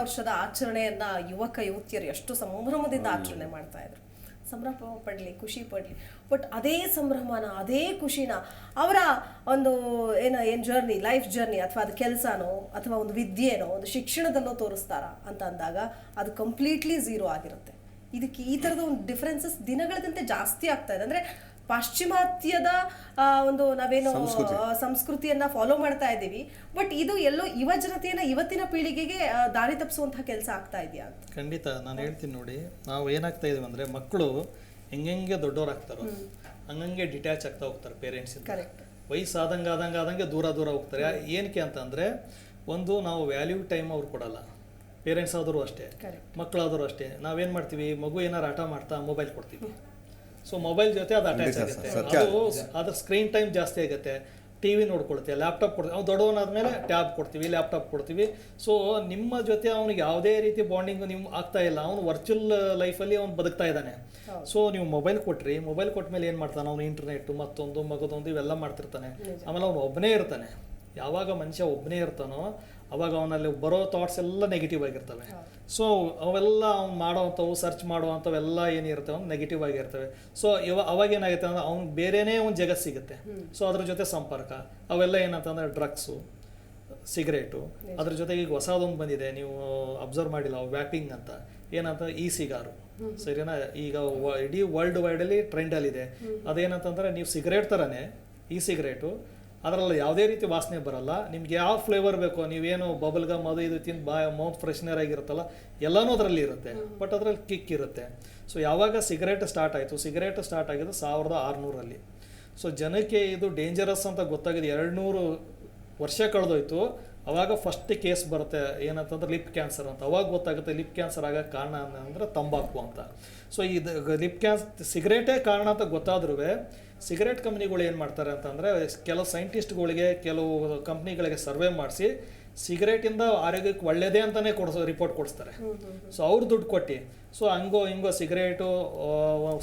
ವರ್ಷದ ಆಚರಣೆಯನ್ನ ಯುವಕ, ಯುವತಿಯರು ಎಷ್ಟು ಸಂಭ್ರಮದಿಂದ ಆಚರಣೆ ಮಾಡ್ತಾ ಇದ್ರು. ಸಂಭ್ರಮ ಪಡಲಿ, ಖುಷಿ ಪಡಲಿ. ಬಟ್ ಅದೇ ಸಂಭ್ರಮನ, ಅದೇ ಖುಷಿನ ಅವರ ಒಂದು ಏನು ಏನು ಜರ್ನಿ ಲೈಫ್ ಜರ್ನಿ ಅಥವಾ ಅದು ಕೆಲಸನೋ ಅಥವಾ ಒಂದು ವಿದ್ಯೆನೋ, ಒಂದು ಶಿಕ್ಷಣದಲ್ಲೋ ತೋರಿಸ್ತಾರ ಅಂತ ಅಂದಾಗ ಅದು ಕಂಪ್ಲೀಟ್ಲಿ ಝೀರೋ ಆಗಿರುತ್ತೆ. ಇದಕ್ಕೆ ಈ ಥರದ ಒಂದು ಡಿಫ್ರೆನ್ಸಸ್ ದಿನಗಳದಂತೆ ಜಾಸ್ತಿ ಆಗ್ತಾ ಇದೆ. ಅಂದ್ರೆ ಪಾಶ್ಚಿಮಾತ್ಯದ ಒಂದು ನಾವೇನು ಸಂಸ್ಕೃತಿಯನ್ನ ಫಾಲೋ ಮಾಡ್ತಾ ಇದ್ದೀವಿ. ಬಟ್ ಇದು ಎಲ್ಲೋ ಯುವ ಜನತೆಯನ್ನ ಇವತ್ತಿನ ಪೀಳಿಗೆಗೆ ದಾರಿ ತಪ್ಪಿಸುವಂತಹ ಕೆಲಸ ಆಗ್ತಾ ಇದೆಯಾ ಖಂಡಿತ ನಾನು ಹೇಳ್ತೀನಿ ನೋಡಿ. ನಾವು ಏನಾಗ್ತಾ ಇದೀವಿ ಅಂದ್ರೆ ಮಕ್ಕಳು ಹೆಂಗೆ ದೊಡ್ಡವರಾಗ್ತಾರೋ ಹಂಗಂಗೆ ಡಿಟ್ಯಾಚ್ ಆಗ್ತಾ ಹೋಗ್ತಾರೆ ಪೇರೆಂಟ್ಸ್ ಕರೆಕ್ಟ್ ವಯಸ್ಸಾದಂಗೆ ಆದಂಗೆ ಆದಂಗೆ ದೂರ ದೂರ ಹೋಗ್ತಾರೆ. ಏನಕ್ಕೆ ಅಂತಂದರೆ ಒಂದು ನಾವು ವ್ಯಾಲ್ಯೂ ಟೈಮ್ ಅವ್ರು ಕೊಡಲ್ಲ. ಪೇರೆಂಟ್ಸ್ ಆದರೂ ಅಷ್ಟೇ. ಮಕ್ಕಳಾದರೂ ಅಷ್ಟೇ. ನಾವೇನು ಮಾಡ್ತೀವಿ? ಮಗು ಏನಾರು ಆಟ ಮಾಡ್ತಾ ಮೊಬೈಲ್ ಕೊಡ್ತೀವಿ. ಸೊ ಮೊಬೈಲ್ ಜೊತೆ ಅದು ಅಟ್ಯಾಚ್ ಆಗುತ್ತೆ. ಅದು ಅದ್ರ ಸ್ಕ್ರೀನ್ ಟೈಮ್ ಜಾಸ್ತಿ ಆಗುತ್ತೆ. ಟಿ ವಿ ನೋಡ್ಕೊಳ್ತೀವಿ ಲ್ಯಾಪ್ಟಾಪ್ ಕೊಡ್ತೀವಿ. ಅವ್ನು ದೊಡ್ಡವನಾದ್ಮೇಲೆ ಟ್ಯಾಬ್ ಕೊಡ್ತೀವಿ ಲ್ಯಾಪ್ಟಾಪ್ ಕೊಡ್ತೀವಿ. ಸೊ ನಿಮ್ಮ ಜೊತೆ ಅವ್ನಿಗೆ ಯಾವುದೇ ರೀತಿ ಬಾಂಡಿಂಗ್ ನಿಮ್ಗೆ ಆಗ್ತಾ ಇಲ್ಲ. ಅವ್ನು ವರ್ಚುವಲ್ ಲೈಫಲ್ಲಿ ಅವ್ನು ಬದುಕ್ತಾ ಇದ್ದಾನೆ. ಸೊ ನೀವು ಮೊಬೈಲ್ ಕೊಟ್ರಿ ಮೊಬೈಲ್ ಕೊಟ್ಟ ಮೇಲೆ ಏನು ಮಾಡ್ತಾನೆ? ಅವನು ಇಂಟರ್ನೆಟ್ ಮತ್ತೊಂದು ಮಗದೊಂದು ಇವೆಲ್ಲ ಮಾಡ್ತಿರ್ತಾನೆ. ಆಮೇಲೆ ಅವನು ಒಬ್ಬನೇ ಇರ್ತಾನೆ. ಯಾವಾಗ ಮನುಷ್ಯ ಒಬ್ಬನೇ ಇರ್ತಾನೋ ಅವಾಗ ಅವನಲ್ಲಿ ಬರೋ ಥಾಟ್ಸ್ ಎಲ್ಲ ನೆಗೆಟಿವ್ ಆಗಿರ್ತವೆ. ಸೊ ಅವೆಲ್ಲ ಅವ್ನು ಮಾಡೋವಂಥವು ಸರ್ಚ್ ಮಾಡುವಂಥವೆಲ್ಲ ಏನಿರ್ತವೆ ಅವ್ನು ನೆಗೆಟಿವ್ ಆಗಿರ್ತವೆ. ಸೊ ಇವ ಅವಾಗ ಏನಾಗುತ್ತೆ ಅಂದ್ರೆ ಅವ್ನು ಬೇರೆನೇ ಒಂದು ಜಗತ್ ಸಿಗುತ್ತೆ. ಸೊ ಅದ್ರ ಜೊತೆ ಸಂಪರ್ಕ. ಅವೆಲ್ಲ ಏನಂತಂದ್ರೆ ಡ್ರಗ್ಸು ಸಿಗರೇಟು ಅದ್ರ ಜೊತೆಗೆ ಈಗ ಹೊಸದೊಂದು ಬಂದಿದೆ. ನೀವು ಅಬ್ಸರ್ವ್ ಮಾಡಿಲ್ಲ ವ್ಯಾಪಿಂಗ್ ಅಂತ. ಏನಂತ ಈ ಸಿಗಾರು ಸರಿನಾ? ಈಗ ಇಡೀ ವರ್ಲ್ಡ್ ವೈಡಲ್ಲಿ ಟ್ರೆಂಡಲ್ಲಿದೆ ಅದೇನಂತಂದ್ರೆ ನೀವು ಸಿಗರೇಟ್ ಥರನೇ ಈ ಸಿಗರೇಟು ಅದರಲ್ಲಿ ಯಾವುದೇ ರೀತಿ ವಾಸನೆ ಬರಲ್ಲ. ನಿಮ್ಗೆ ಯಾವ ಫ್ಲೇವರ್ ಬೇಕೋ ನೀವೇನು ಬಬಲ್ ಗಮ್ ಅದು ಇದು ತಿಂದು ಬಾಯ್ ಮೌತ್ ಫ್ರೆಶ್ನರ್ ಆಗಿರುತ್ತಲ್ಲ ಎಲ್ಲನೂ ಅದರಲ್ಲಿ ಇರುತ್ತೆ. ಬಟ್ ಅದರಲ್ಲಿ ಕಿಕ್ ಇರುತ್ತೆ. ಸೊ ಯಾವಾಗ ಸಿಗರೇಟ್ ಸ್ಟಾರ್ಟ್ ಆಯಿತು ಸಿಗರೇಟ್ ಸ್ಟಾರ್ಟ್ ಆಗಿದ್ದು ಸಾವಿರದ ಆರುನೂರಲ್ಲಿ. ಸೊ ಜನಕ್ಕೆ ಇದು ಡೇಂಜರಸ್ ಅಂತ ಗೊತ್ತಾಗಿದೆ. ಎರಡು ನೂರು ವರ್ಷ ಕಳೆದೋಯ್ತು. ಅವಾಗ ಫಸ್ಟ್ ಕೇಸ್ ಬರುತ್ತೆ ಏನಂತಂದ್ರೆ ಲಿಪ್ ಕ್ಯಾನ್ಸರ್ ಅಂತ. ಅವಾಗ ಗೊತ್ತಾಗುತ್ತೆ ಲಿಪ್ ಕ್ಯಾನ್ಸರ್ ಆಗ ಕಾರಣ ಅಂದರೆ ತಂಬಾಕು ಅಂತ. ಸೊ ಇದು ಲಿಪ್ ಕ್ಯಾನ್ಸ್ ಸಿಗರೇಟೇ ಕಾರಣ ಅಂತ ಗೊತ್ತಾದ್ರೂ ಸಿಗರೇಟ್ ಕಂಪ್ನಿಗಳು ಏನು ಮಾಡ್ತಾರೆ ಅಂತಂದರೆ ಕೆಲವು ಸೈಂಟಿಸ್ಟ್ಗಳಿಗೆ ಕೆಲವು ಕಂಪ್ನಿಗಳಿಗೆ ಸರ್ವೆ ಮಾಡಿಸಿ ಸಿಗರೇಟಿಂದ ಆರೋಗ್ಯಕ್ಕೆ ಒಳ್ಳೆಯದೇ ಅಂತಲೇ ಕೊಡಿಸೋ ರಿಪೋರ್ಟ್ ಕೊಡಿಸ್ತಾರೆ. ಸೊ ಅವ್ರು ದುಡ್ಡು ಕೊಟ್ಟು. ಸೊ ಹಂಗೋ ಹಿಂಗೋ ಸಿಗರೇಟು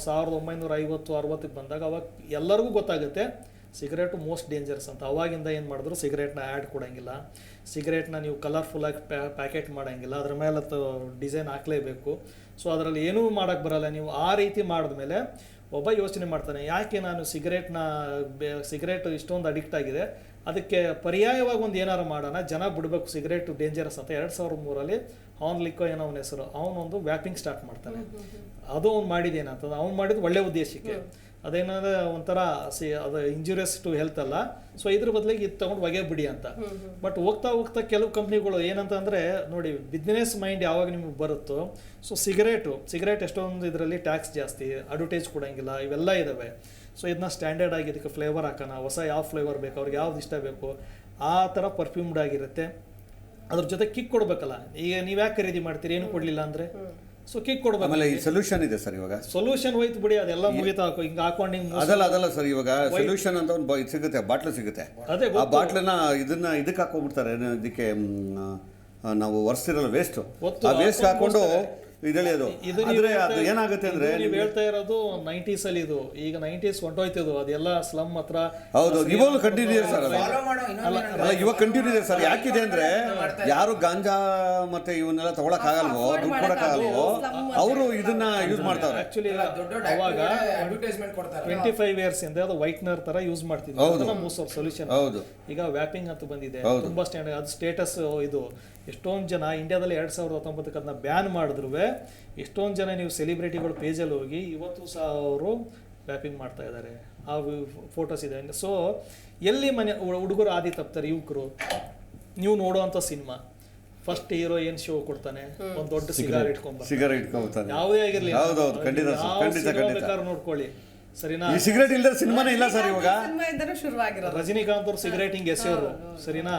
ಸಾವಿರದ ಒಂಬೈನೂರ ಐವತ್ತು ಅರವತ್ತಕ್ಕೆ ಬಂದಾಗ ಅವಾಗ ಎಲ್ಲರಿಗೂ ಗೊತ್ತಾಗುತ್ತೆ ಸಿಗರೇಟು ಮೋಸ್ಟ್ ಡೇಂಜರಸ್ ಅಂತ. ಅವಾಗಿಂದ ಏನು ಮಾಡಿದ್ರು ಸಿಗರೇಟ್ನ ಆ್ಯಡ್ ಕೊಡೋಂಗಿಲ್ಲ. ಸಿಗರೇಟ್ನ ನೀವು ಕಲರ್ಫುಲ್ಲಾಗಿ ಪ್ಯಾಕೆಟ್ ಮಾಡೋಂಗಿಲ್ಲ. ಅದ್ರ ಮೇಲೆ ಡಿಸೈನ್ ಹಾಕಲೇಬೇಕು. ಸೊ ಅದರಲ್ಲಿ ಏನೂ ಮಾಡೋಕ್ಕೆ ಬರಲ್ಲ. ನೀವು ಆ ರೀತಿ ಮಾಡಿದ್ಮೇಲೆ ಒಬ್ಬ ಯೋಚನೆ ಮಾಡ್ತಾನೆ ಯಾಕೆ ನಾನು ಸಿಗರೇಟ್ನ ಸಿಗರೇಟ್ ಇಷ್ಟೊಂದು ಅಡಿಕ್ಟ್ ಆಗಿದೆ? ಅದಕ್ಕೆ ಪರ್ಯಾಯವಾಗಿ ಒಂದು ಏನಾರು ಮಾಡೋಣ. ಜನ ಬಿಡಬೇಕು ಸಿಗರೇಟ್ ಡೇಂಜರಸ್ ಅಂತ. ಎರಡು ಸಾವಿರದ ಮೂರಲ್ಲಿ ಅವನ್ ಲಿಕ್ಕೋ ಏನೋ ಅವನ ಹೆಸರು. ಅವನೊಂದು ವ್ಯಾಪಿಂಗ್ ಸ್ಟಾರ್ಟ್ ಮಾಡ್ತಾನೆ. ಅದು ಅವ್ನು ಮಾಡಿದ್ದೇನಂತಂದ್ರೆ ಅವ್ನು ಮಾಡಿದ್ದು ಒಳ್ಳೆ ಉದ್ದೇಶಕ್ಕೆ. ಅದೇನಂದ್ರೆ ಒಂಥರ ಸಿ ಅದು ಇಂಜುರಿಯಸ್ ಟು ಹೆಲ್ತ್ ಅಲ್ಲ. ಸೊ ಇದ್ರ ಬದಲಿಗೆ ಇದು ತೊಗೊಂಡು ಹೊಗೆ ಬಿಡಿ ಅಂತ. ಬಟ್ ಹೋಗ್ತಾ ಹೋಗ್ತಾ ಕೆಲವು ಕಂಪ್ನಿಗಳು ಏನಂತಂದ್ರೆ ನೋಡಿ ಬಿಸ್ನೆಸ್ ಮೈಂಡ್ ಯಾವಾಗ ನಿಮಗೆ ಬರುತ್ತೋ ಸೊ ಸಿಗರೇಟು ಸಿಗರೇಟ್ ಎಷ್ಟೊಂದು ಇದರಲ್ಲಿ ಟ್ಯಾಕ್ಸ್ ಜಾಸ್ತಿ ಅಡ್ವರ್ಟೈಸ್ ಕೊಡೋಂಗಿಲ್ಲ ಇವೆಲ್ಲ ಇದ್ದಾವೆ ಸೊ ಇದನ್ನ ಸ್ಟ್ಯಾಂಡರ್ಡ್ ಆಗಿ ಇದಕ್ಕೆ ಫ್ಲೇವರ್ ಹಾಕೋಣ ಹೊಸ ಯಾವ ಫ್ಲೇವರ್ ಬೇಕು ಅವ್ರಿಗೆ ಯಾವ್ದು ಇಷ್ಟ ಬೇಕು ಆ ಥರ ಪರ್ಫ್ಯೂಮ್ಡ್ ಆಗಿರುತ್ತೆ. ಅದ್ರ ಜೊತೆ ಕಿಕ್ ಕೊಡ್ಬೇಕಲ್ಲ. ಈಗ ನೀವು ಯಾಕೆ ಖರೀದಿ ಮಾಡ್ತೀರಿ ಏನು ಕೊಡಲಿಲ್ಲ ಅಂದರೆ? ಸೊ ಕಿಕ್ ಕೊಡ್ಬೇಕು. ಆಮೇಲೆ ಈ ಸೊಲ್ಯೂಷನ್ ಇದೆ ಸರ್ ಇವಾಗ. ಸೊಲ್ಯೂಷನ್ ಹೋಯ್ತು ಬಿಡಿ ಅದೆಲ್ಲ ಮುಗಿತಾ ಹಿಂಗೆ ಹಾಕೊಂಡು ಹಿಂಗೆ ಅದಲ್ಲ ಅದಲ್ಲ ಸರ್ ಇವಾಗ ಸೊಲ್ಯೂಷನ್ ಅಂತ ಒಂದು ಇದು ಸಿಗುತ್ತೆ ಬಾಟ್ಲು ಸಿಗುತ್ತೆ. ಅದೇ ಆ ಬಾಟ್ಲನ್ನ ಇದನ್ನ ಇದಕ್ಕೆ ಹಾಕೊಂಡ್ಬಿಡ್ತಾರೆ ಏನು ಇದಕ್ಕೆ ನಾವು ಒರೆಸಿರಲ್ಲ ವೇಸ್ಟ್ ಆ ವೇಸ್ಟ್ ಹಾಕೊಂಡು ಇದರಲ್ಲಿ ಅದು. ಆದ್ರೆ ಅದು ಏನಾಗುತ್ತೆ ಅಂದ್ರೆ ನೀವು ಹೇಳ್ತಾ ಇರೋದು ನೈಂಟೀಸ್ ಅಲ್ಲಿ ಇದು. ಈಗ ನೈಂಟೀಸ್ ಹೊಂಟೋಯ್ತಿದ್ದು ಅದೆಲ್ಲ ಸ್ಲಮ್ ಹತ್ರ ಹೌದು ಇವಾಗ ಕಂಟಿನ್ಯೂ ಇದೆ ಸರ್ ಅದು. ಫಾಲೋ ಮಾಡೋ ಇನ್ನೊಂದು ಅಲ್ಲ ಇವಾಗ ಕಂಟಿನ್ಯೂ ಇದೆ ಸರ್. ಯಾಕಿದೆ ಅಂದ್ರೆ ಯಾರು ಗಾಂಜಾ ಮತ್ತೆ ಇವನ್ನೆಲ್ಲ ತಗೊಳಕ್ ಆಗಲ್ವೋ ದುಡ್ಡು ಕೊಡಕ್ ಆಗಲ್ವೋ ಅವರು ಇದನ್ನ ಯೂಸ್ ಮಾಡ್ತಾರೆ. ಆಕ್ಚುಲಿ ದೊಡ್ಡ ದೊಡ್ಡ ಅವಾಗ ಅಡ್ವರ್ಟೈಸ್ಮೆಂಟ್ ಕೊಡ್ತಾರೆ. ಟ್ವೆಂಟಿ ಫೈವ್ ಇಯರ್ಸ್ ಇಂದ ಅದು ವೈಟ್ನರ್ ತರ ಯೂಸ್ ಮಾಡ್ತಿದ್ರು. ಹೌದು. ಸೊಲ್ಯೂಷನ್ ಹೌದು. ಈಗ ವ್ಯಾಪಿಂಗ್ ಅಂತ ಬಂದಿದೆ. ತುಂಬಾ ಸ್ಟ್ಯಾಂಡರ್ಡ್ ಅದು ಸ್ಟೇಟಸ್ ಇದು. ಎಷ್ಟೊಂದು ಜನ ಇಂಡಿಯಾದಲ್ಲಿ ಎರಡ್ ಸಾವಿರದ ಹತ್ತೊಂಬತ್ತಕ್ಕೆ ಅದನ್ನ ಬ್ಯಾನ್ ಮಾಡಿದ್ರು ಎಷ್ಟೊಂದು ಜನ ನೀವು ಸೆಲಿಬ್ರಿಟಿಗಳು ಪೇಜಲ್ಲಿ ಹೋಗಿ ಇವತ್ತು ಸಹ ಅವರು ವ್ಯಾಪಿಂಗ್ ಮಾಡ್ತಾ ಇದ್ದಾರೆ. ಆ ಫೋಟೋಸ್ ಇದೆ. ಸೊ ಎಲ್ಲಿ ಮನೆ ಹುಡುಗರು ಆದಿ ತಪ್ತಾರೆ ಯುವಕರು? ನೀವು ನೋಡುವಂಥ ಸಿನಿಮಾ. ಫಸ್ಟ್ ಹೀರೋ ಏನ್ ಶೋ ಕೊಡ್ತಾನೆ? ಒಂದ್ ದೊಡ್ಡ ಸಿಗಾರ್ ಇಟ್ಕೊಂಡ್ ಸಿಗರೇಟ್ ಇಟ್ಕೊಳ್ತಾನೆ ಯಾವುದೇ ಆಗಿರ್ಲಿ. ಹೌದೌದು, ಖಂಡಿತ ಖಂಡಿತ, ಖಂಡಿತ. ನೋಡ್ಕೊಳ್ಳಿ. ಸರಿನಾ? ಈ ಸಿಗರೇಟ್ ಇಲ್ಲದ ಸಿನಿಮಾನೇ ಇಲ್ಲ ಸರ್ ಇವಾಗ. ಸಿನಿಮಾಯಿಂದನೂ ಶುರುವಾಗಿರೋದು. ರಜನಿಕಾಂತ್ ಅವ್ರು ಸಿಗರೇಟ್ ಹಿಂಗ್ ಎಸೆಯೋರು. ಸರಿನಾ?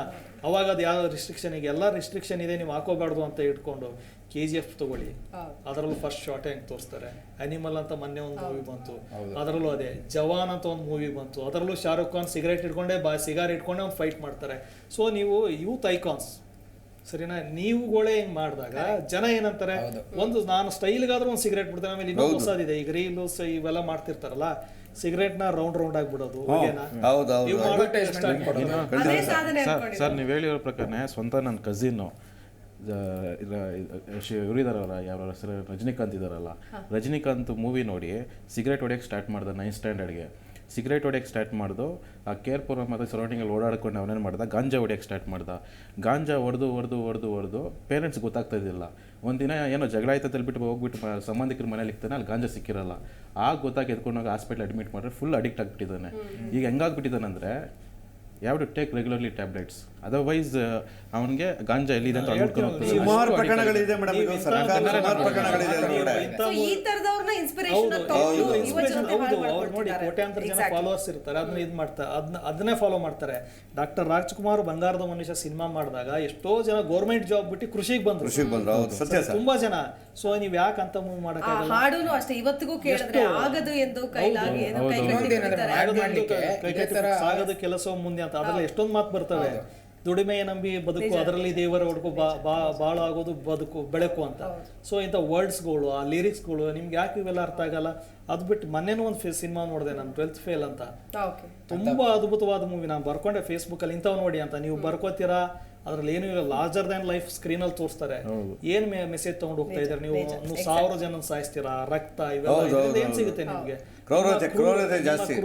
ಅವಾಗ ಅದು ಯಾವ ರಿಸ್ಟ್ರಿಕ್ಷನ್ ಈಗ ಎಲ್ಲ ರಿಸ್ಟ್ರಿಕ್ಷನ್ ಇದೆ ನೀವು ಹಾಕೋಬಾರ್ದು ಅಂತ ಇಟ್ಕೊಂಡು ಕೆ ಜಿ ಎಫ್ ತಗೊಳ್ಳಿ. ಅದರಲ್ಲೂ ಫಸ್ಟ್ ಶಾರ್ಟ್ ಹೆಂಗ್ ತೋರಿಸ್ತಾರೆ? ಅನಿಮಲ್ ಅಂತ ಮೊನ್ನೆ ಒಂದು ಮೂವಿ ಬಂತು. ಅದರಲ್ಲೂ ಅದೇ. ಜವಾನ್ ಅಂತ ಒಂದು ಮೂವಿ ಬಂತು. ಅದರಲ್ಲೂ ಶಾರುಖ್ ಖಾನ್ ಸಿಗರೇಟ್ ಇಟ್ಕೊಂಡೆ ಬಾ ಸಿಗಾರ್ ಇಟ್ಕೊಂಡೆ ಒಂದು ಫೈಟ್ ಮಾಡ್ತಾರೆ. ಸೊ ನೀವು ಯೂತ್ ಐಕಾನ್ಸ್ ಸರಿನಾ? ನೀವುಗಳೇ ಹಿಂಗ್ ಮಾಡಿದಾಗ ಜನ ಏನಂತಾರೆ ಒಂದು ನಾನು ಸ್ಟೈಲ್ಗಾದ್ರೂ ಒಂದು ಸಿಗರೇಟ್ ಬಿಡ್ತೇನೆ ಆಮೇಲೆ ಇನ್ನೊಂದು ಹೊಸದಿದೆ. ಈಗ ರೀಲ್ಸ್ ಇವೆಲ್ಲ ಮಾಡ್ತಿರ್ತಾರಲ್ಲ ಸಿಗರೇಟ್ನ ರೌಂಡ್ ರೌಂಡ್ ಆಗ್ಬಿಡೋದು ಸರ್ ನೀವು ಹೇಳಿರೋ ಪ್ರಕಾರ ಸ್ವಂತ ನನ್ನ ಕಸಿನ್ ಇವರಿದಾರಲ್ಲ ಯಾವ ಹೆಸರು? ರಜನಿಕಾಂತ್ ಇದಾರಲ್ಲ. ರಜನಿಕಾಂತ್ ಮೂವಿ ನೋಡಿ ಸಿಗರೇಟ್ ಹೊಡಿಯಕ್ಕೆ ಸ್ಟಾರ್ಟ್ ಮಾಡ್ದ ನೈನ್ ಸ್ಟ್ಯಾಂಡರ್ಡ್ಗೆ ಸಿಗರೇಟ್ ಹೊಡೆಯೋಕ್ಕೆ ಸ್ಟಾರ್ಟ್ ಮಾಡ್ದು ಆ ಕೇರ್ಪುರ ಮತ್ತು ಸರೌಂಡಿಂಗಲ್ಲಿ ಓಡಾಡ್ಕೊಂಡು ಅವನೇನು ಮಾಡ್ದ? ಗಾಂಜಾ ಹೊಡೆಯೋಕ್ಕೆ ಸ್ಟಾರ್ಟ್ ಮಾಡ್ದ. ಗಾಂಜಾ ಹೊಡೆದು ಹೊಡೆದು ಹೊಡೆದು ಹೊಡೆದು ಪೇರೆಂಟ್ಸ್ ಗೊತ್ತಾಗ್ತಾ ಇದ್ದಿಲ್ಲ. ಒಂದಿನ ಏನೋ ಜಗಳ ಆಯ್ತು ಹೇಳ್ಬಿಟ್ಟು ಹೋಗ್ಬಿಟ್ಟು ಸಂಬಂಧಿಕರ ಮನೇಲಿ ಇಕ್ತಾನೆ ಅಲ್ಲಿ ಗಾಂಜಾ ಸಿಕ್ಕಿರಲ್ಲ. ಆಗ ಗೊತ್ತಾಗಿ ಎತ್ಕೊಂಡೋಗಿ ಹಾಸ್ಪಿಟ್ಲ್ ಅಡ್ಮಿಟ್ ಮಾಡಿದ್ರೆ ಫುಲ್ ಅಡಿಕ್ಟ್ ಆಗಿಬಿಟ್ಟಿದ್ದಾನೆ. ಈಗ ಹೆಂಗಾಗ್ಬಿಟ್ಟಿದ್ದಾನಂದ್ರೆ ಯಾವ to take regularly tablets otherwise ಅವನಿಗೆ ಗಾಂಜಾ ಎಲ್ಲಿದೆ ಅಂತ ಸುಮಾರು ಪ್ರಕರಣಗಳಿದೆ ಮೇಡಮ್ ಈಗ ಸರ್ಕಾರ ಸುಮಾರು ಪ್ರಕರಣಗಳಿದೆ ಈ ತರದವ್ರನ್ನ ಇನ್ಸ್ಪಿರೇಷನ್ ತಗೊಂಡು ಯುವ ಜನತೆ ಹಾಳು ಅವ್ರು ನೋಡಿ ಮಾಡ್ಕೊಳ್ತಿದ್ದಾರೆ. ಕೋಟ್ಯಾಂತರ ಜನ Exactly. ಫಾಲೋವರ್ಸ್ ಇರ್ತಾರೆ ಅದನ್ನ ಇದು ಮಾಡ್ತಾರೆ ಅದನ್ನ ಅದನ್ನೇ ಫಾಲೋ ಮಾಡ್ತಾರೆ. ಡಾಕ್ಟರ್ ರಾಜ್ಕುಮಾರ್ ಬಂಗಾರದ ಮನುಷ್ಯ ಸಿನಿಮಾ ಮಾಡಿದಾಗ ಎಷ್ಟೋ ಜನ ಗೌರ್ಮೆಂಟ್ ಜಾಬ್ ಬಿಟ್ಟು ಕೃಷಿಗೆ ಬಂದ್ರು. ಕೃಷಿಗೆ ಬಂದ್ರು ಹೌದು ಸತ್ಯ ಸರ್ ತುಂಬಾ ಜನ. ಸೊ ನೀವ್ ಯಾಕೆ ಅಂತ ಮೂವ್ ಆ ಮಾಡಕ್ಕಾಗಲ್ಲ ಹಾಡುನು ಅಷ್ಟೇ ಇವತ್ತಿಗೂ ಕೇಳಿದ್ರೆ ಆಗದು ಎಂದು ಕೈಲಾಗಿ ಏನು ಕೈಗಟ್ಟಿ ಇನ್ನೊಂದೇನಂದ್ರೆ ಕುಣಿತಾರೆ. ಆಡ್ ಮಾಡ್ಲಿಕ್ಕೆ ಕೈ ಇದೇ ಕಟ್ಟಿ ತರ ಸಾಗದು ಕೆಲಸ ಮುಂದೆ ಅಂತ ಅದ್ರಲ್ಲಿ ಎಷ್ಟೊಂದು ಮಾತು ಬರ್ತವೆ. ದುಡಿಮೆಯ ನಂಬಿ ಬದುಕು ಅದರಲ್ಲಿ ದೇವರ ಹುಡುಕು ಬಾ ಬಾ- ಬಾಳ ಆಗೋದು ಬದುಕು ಬೆಳಕು ಅಂತ. ಸೊ ಇಂಥ ವರ್ಡ್ಸ್ಗಳು ಆ ಲಿರಿಕ್ಸ್ಗಳು ನಿಮ್ಗೆ ಯಾಕೆ ಇವೆಲ್ಲ ಅರ್ಥ ಆಗಲ್ಲ? ಅದು ಬಿಟ್ಟು ಮೊನ್ನೆನೂ ಒಂದು ಸಿನಿಮಾ ನೋಡಿದೆ ನಾನು ಟ್ವೆಲ್ತ್ ಫೇಲ್ ಅಂತ. ತುಂಬಾ ಅದ್ಭುತವಾದ ಮೂವಿ ನಾನು ಬರ್ಕೊಂಡೆ ಫೇಸ್ಬುಕ್ ಅಲ್ಲಿ ಇಂಥವ್ ನೋಡಿ ಅಂತ. ನೀವು ಬರ್ಕೋತೀರಾ? ಅದ್ರಲ್ಲಿ ಏನು ಇಲ್ಲ. ಲಾರ್ಜರ್ ದನ್ ಲೈಫ್ ಸ್ಕ್ರೀನ್ ಅಲ್ಲಿ ತೋರಿಸ್ತಾರೆ ಏನ್ ಮೆಸೇಜ್ ತಗೊಂಡು ಹೋಗ್ತಾ ಇದ್ದಾರೆ ನೀವು? ನೀವು ಸಾವಿರ ಜನ ಸಾಯಿಸ್ತೀರಾ? ರಕ್ತ ಇವೆಲ್ಲ ಏನ್ ಸಿಗುತ್ತೆ ನಿಮ್ಗೆ?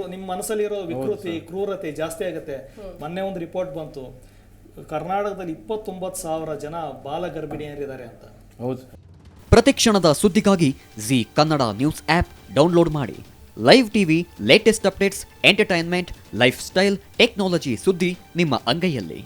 ನಿಮ್ಮ ಮನಸ್ಸಲ್ಲಿರೋ ವಿಕೃತಿ ಕ್ರೂರತೆ ಜಾಸ್ತಿ ಆಗುತ್ತೆ. ಮೊನ್ನೆ ಒಂದು ರಿಪೋರ್ಟ್ ಬಂತು. ಕರ್ನಾಟಕದಲ್ಲಿ ಇಪ್ಪತ್ತೊಂಬತ್ತು ಸಾವಿರ ಜನ ಬಾಲ ಗರ್ಭಿಣಿಯರಿದ್ದಾರೆ ಅಂತ. ಹೌದು. ಪ್ರತಿಕ್ಷಣದ ಸುದ್ದಿಗಾಗಿ Zee Kannada news app download ಮಾಡಿ. Live TV latest updates entertainment lifestyle technology ಸುದ್ದಿ ನಿಮ್ಮ ಅಂಗೈಯಲ್ಲಿ.